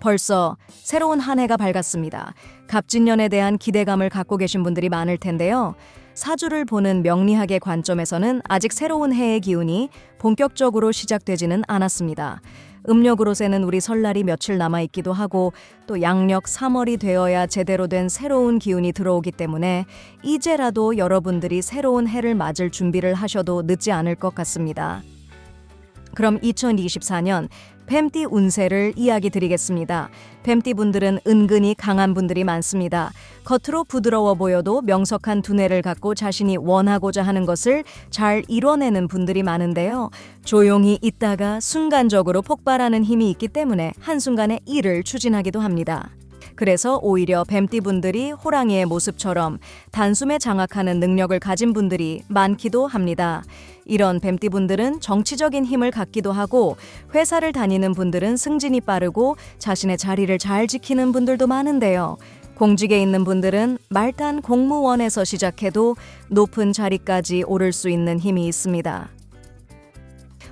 벌써 새로운 한 해가 밝았습니다. 갑진년에 대한 기대감을 갖고 계신 분들이 많을 텐데요. 사주를 보는 명리학의 관점에서는 아직 새로운 해의 기운이 본격적으로 시작되지는 않았습니다. 음력으로 세는 우리 설날이 며칠 남아 있기도 하고 또 양력 3월이 되어야 제대로 된 새로운 기운이 들어오기 때문에 이제라도 여러분들이 새로운 해를 맞을 준비를 하셔도 늦지 않을 것 같습니다. 그럼 2024년 뱀띠 운세를 이야기 드리겠습니다. 뱀띠 분들은 은근히 강한 분들이 많습니다. 겉으로 부드러워 보여도 명석한 두뇌를 갖고 자신이 원하고자 하는 것을 잘 이뤄내는 분들이 많은데요. 조용히 있다가 순간적으로 폭발하는 힘이 있기 때문에 한순간에 일을 추진하기도 합니다. 그래서 오히려 뱀띠 분들이 호랑이의 모습처럼 단숨에 장악하는 능력을 가진 분들이 많기도 합니다. 이런 뱀띠 분들은 정치적인 힘을 갖기도 하고 회사를 다니는 분들은 승진이 빠르고 자신의 자리를 잘 지키는 분들도 많은데요. 공직에 있는 분들은 말단 공무원에서 시작해도 높은 자리까지 오를 수 있는 힘이 있습니다.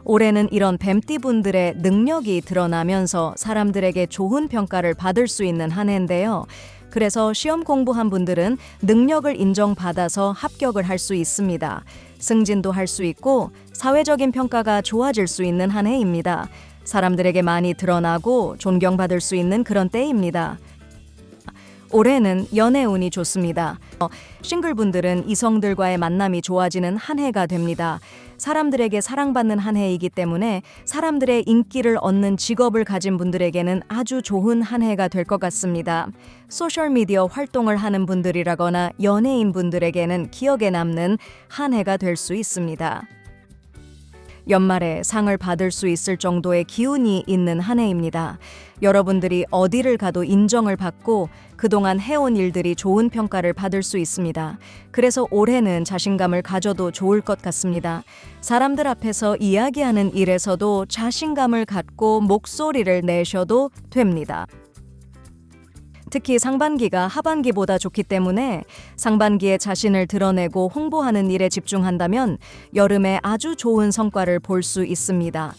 올해는 이런 뱀띠 분들의 능력이 드러나면서 사람들에게 좋은 평가를 받을 수 있는 한 해인데요. 그래서 시험 공부한 분들은 능력을 인정받아서 합격을 할 수 있습니다. 승진도 할 수 있고 사회적인 평가가 좋아질 수 있는 한 해입니다. 사람들에게 많이 드러나고 존경받을 수 있는 그런 때입니다. 올해는 연애 운이 좋습니다. 어, 싱글분들은 이성들과의 만남이 좋아지는 한 해가 됩니다. 사람들에게 사랑받는 한 해이기 때문에 사람들의 인기를 얻는 직업을 가진 분들에게는 아주 좋은 한 해가 될 것 같습니다. 소셜미디어 활동을 하는 분들이라거나 연예인 분들에게는 기억에 남는 한 해가 될 수 있습니다. 연말에 상을 받을 수 있을 정도의 기운이 있는 한 해입니다. 여러분들이 어디를 가도 인정을 받고 그동안 해온 일들이 좋은 평가를 받을 수 있습니다. 그래서 올해는 자신감을 가져도 좋을 것 같습니다. 사람들 앞에서 이야기하는 일에서도 자신감을 갖고 목소리를 내셔도 됩니다. 특히 상반기가 하반기보다 좋기 때문에 상반기에 자신을 드러내고 홍보하는 일에 집중한다면 여름에 아주 좋은 성과를 볼 수 있습니다.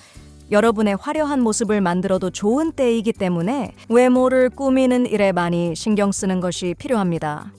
여러분의 화려한 모습을 만들어도 좋은 때이기 때문에 외모를 꾸미는 일에 많이 신경 쓰는 것이 필요합니다.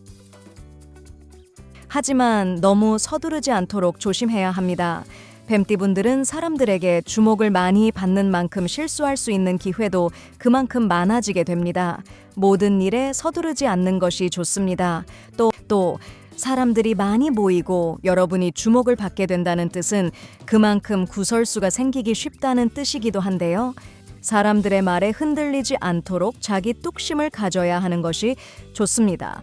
하지만 너무 서두르지 않도록 조심해야 합니다. 뱀띠분들은 사람들에게 주목을 많이 받는 만큼 실수할 수 있는 기회도 그만큼 많아지게 됩니다. 모든 일에 서두르지 않는 것이 좋습니다. 또, 또, 사람들이 많이 모이고 여러분이 주목을 받게 된다는 뜻은 그만큼 구설수가 생기기 쉽다는 뜻이기도 한데요. 사람들의 말에 흔들리지 않도록 자기 뚝심을 가져야 하는 것이 좋습니다.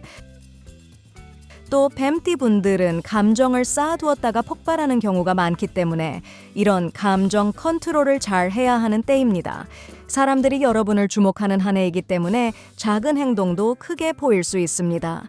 또 뱀띠 분들은 감정을 쌓아두었다가 폭발하는 경우가 많기 때문에 이런 감정 컨트롤을 잘 해야 하는 때입니다. 사람들이 여러분을 주목하는 한 해이기 때문에 작은 행동도 크게 보일 수 있습니다.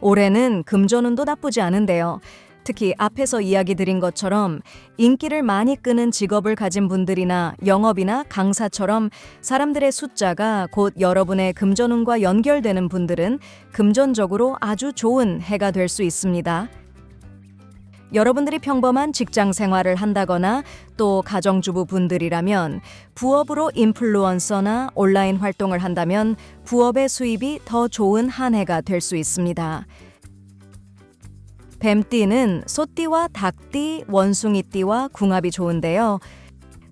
올해는 금전운도 나쁘지 않은데요. 특히 앞에서 이야기 드린 것처럼 인기를 많이 끄는 직업을 가진 분들이나 영업이나 강사처럼 사람들의 숫자가 곧 여러분의 금전운과 연결되는 분들은 금전적으로 아주 좋은 해가 될 수 있습니다. 여러분들이 평범한 직장 생활을 한다거나 또 가정주부 분들이라면 부업으로 인플루언서나 온라인 활동을 한다면 부업의 수입이 더 좋은 한 해가 될 수 있습니다. 뱀띠는 소띠와 닭띠, 원숭이띠와 궁합이 좋은데요.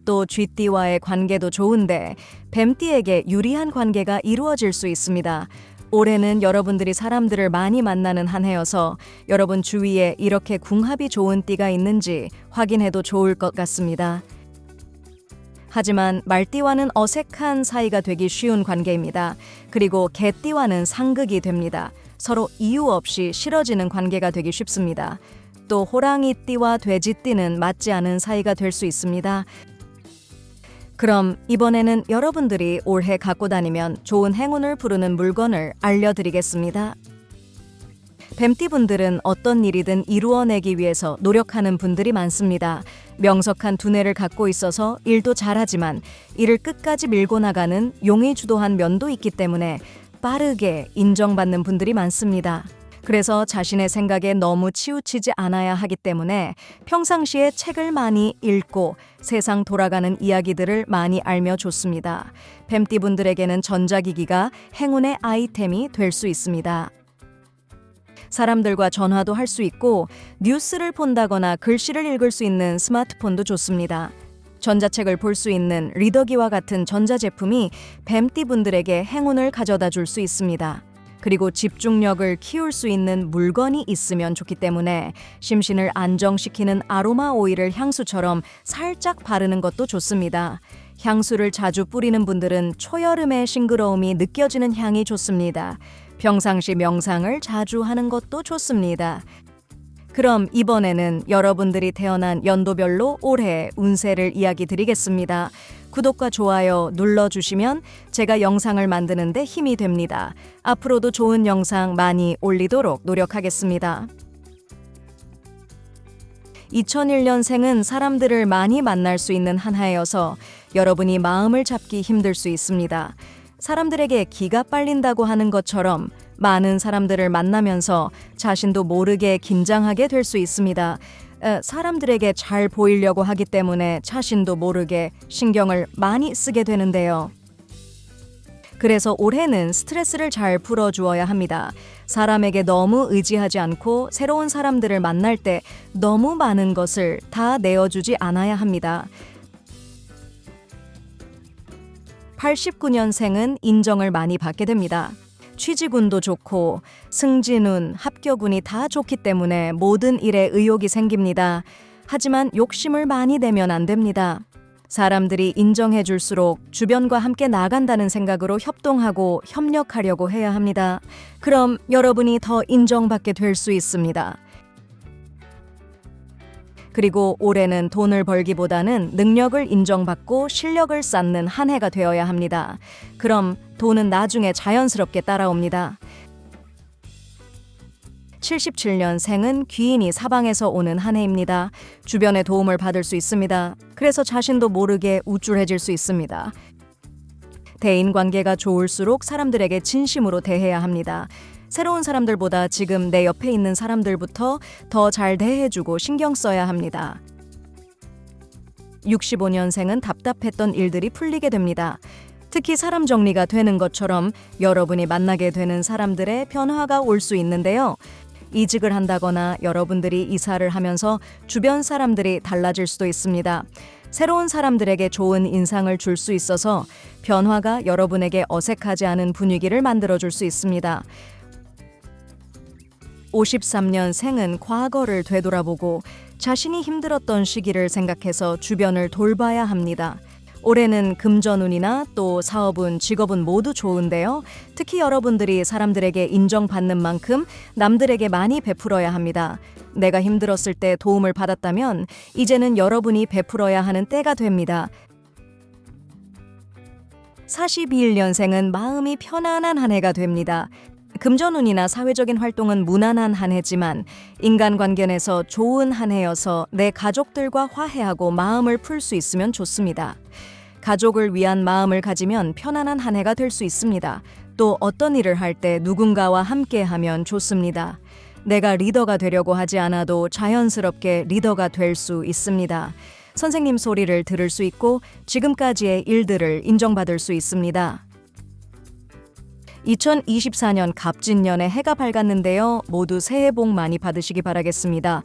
또 쥐띠와의 관계도 좋은데 뱀띠에게 유리한 관계가 이루어질 수 있습니다. 올해는 여러분들이 사람들을 많이 만나는 한 해여서 여러분 주위에 이렇게 궁합이 좋은 띠가 있는지 확인해도 좋을 것 같습니다. 하지만 말띠와는 어색한 사이가 되기 쉬운 관계입니다. 그리고 개띠와는 상극이 됩니다. 서로 이유 없이 싫어지는 관계가 되기 쉽습니다. 또 호랑이띠와 돼지띠는 맞지 않은 사이가 될 수 있습니다. 그럼 이번에는 여러분들이 올해 갖고 다니면 좋은 행운을 부르는 물건을 알려드리겠습니다. 뱀띠분들은 어떤 일이든 이루어내기 위해서 노력하는 분들이 많습니다. 명석한 두뇌를 갖고 있어서 일도 잘하지만 이를 끝까지 밀고 나가는 용이 주도한 면도 있기 때문에 빠르게 인정받는 분들이 많습니다. 그래서 자신의 생각에 너무 치우치지 않아야 하기 때문에 평상시에 책을 많이 읽고 세상 돌아가는 이야기들을 많이 알며 좋습니다. 뱀띠분들에게는 전자기기가 행운의 아이템이 될 수 있습니다. 사람들과 전화도 할 수 있고 뉴스를 본다거나 글씨를 읽을 수 있는 스마트폰도 좋습니다. 전자책을 볼 수 있는 리더기와 같은 전자제품이 뱀띠 분들에게 행운을 가져다 줄 수 있습니다. 그리고 집중력을 키울 수 있는 물건이 있으면 좋기 때문에 심신을 안정시키는 아로마 오일을 향수처럼 살짝 바르는 것도 좋습니다. 향수를 자주 뿌리는 분들은 초여름의 싱그러움이 느껴지는 향이 좋습니다. 평상시 명상을 자주 하는 것도 좋습니다. 그럼 이번에는 여러분들이 태어난 연도별로 올해 운세를 이야기 드리겠습니다. 구독과 좋아요 눌러주시면 제가 영상을 만드는데 힘이 됩니다. 앞으로도 좋은 영상 많이 올리도록 노력하겠습니다. 2001년생은 사람들을 많이 만날 수 있는 한 해여서 여러분이 마음을 잡기 힘들 수 있습니다. 사람들에게 기가 빨린다고 하는 것처럼 많은 사람들을 만나면서 자신도 모르게 긴장하게 될 수 있습니다. 에, 사람들에게 잘 보이려고 하기 때문에 자신도 모르게 신경을 많이 쓰게 되는데요. 그래서 올해는 스트레스를 잘 풀어주어야 합니다. 사람에게 너무 의지하지 않고 새로운 사람들을 만날 때 너무 많은 것을 다 내어주지 않아야 합니다. 89년생은 인정을 많이 받게 됩니다. 취직운도 좋고 승진운, 합격운이 다 좋기 때문에 모든 일에 의욕이 생깁니다. 하지만 욕심을 많이 내면 안 됩니다. 사람들이 인정해 줄수록 주변과 함께 나간다는 생각으로 협동하고 협력하려고 해야 합니다. 그럼 여러분이 더 인정받게 될 수 있습니다. 그리고 올해는 돈을 벌기보다는 능력을 인정받고 실력을 쌓는 한 해가 되어야 합니다. 그럼 돈은 나중에 자연스럽게 따라옵니다. 77년생은 귀인이 사방에서 오는 한 해입니다. 주변의 도움을 받을 수 있습니다. 그래서 자신도 모르게 우쭐해질 수 있습니다. 대인 관계가 좋을수록 사람들에게 진심으로 대해야 합니다. 새로운 사람들보다 지금 내 옆에 있는 사람들부터 더 잘 대해주고 신경 써야 합니다. 65년생은 답답했던 일들이 풀리게 됩니다. 특히 사람 정리가 되는 것처럼 여러분이 만나게 되는 사람들의 변화가 올 수 있는데요. 이직을 한다거나 여러분들이 이사를 하면서 주변 사람들이 달라질 수도 있습니다. 새로운 사람들에게 좋은 인상을 줄 수 있어서 변화가 여러분에게 어색하지 않은 분위기를 만들어 줄 수 있습니다. 53년 생은 과거를 되돌아보고 자신이 힘들었던 시기를 생각해서 주변을 돌봐야 합니다. 올해는 금전운이나 또 사업운, 직업은 모두 좋은데요. 특히 여러분들이 사람들에게 인정받는 만큼 남들에게 많이 베풀어야 합니다. 내가 힘들었을 때 도움을 받았다면 이제는 여러분이 베풀어야 하는 때가 됩니다. 42일년생은 마음이 편안한 한 해가 됩니다. 금전운이나 사회적인 활동은 무난한 한 해지만 인간관계에서 좋은 한 해여서 내 가족들과 화해하고 마음을 풀 수 있으면 좋습니다. 가족을 위한 마음을 가지면 편안한 한 해가 될 수 있습니다. 또 어떤 일을 할 때 누군가와 함께 하면 좋습니다. 내가 리더가 되려고 하지 않아도 자연스럽게 리더가 될 수 있습니다. 선생님 소리를 들을 수 있고 지금까지의 일들을 인정받을 수 있습니다. 2024년 갑진년에 해가 밝았는데요. 모두 새해 복 많이 받으시기 바라겠습니다.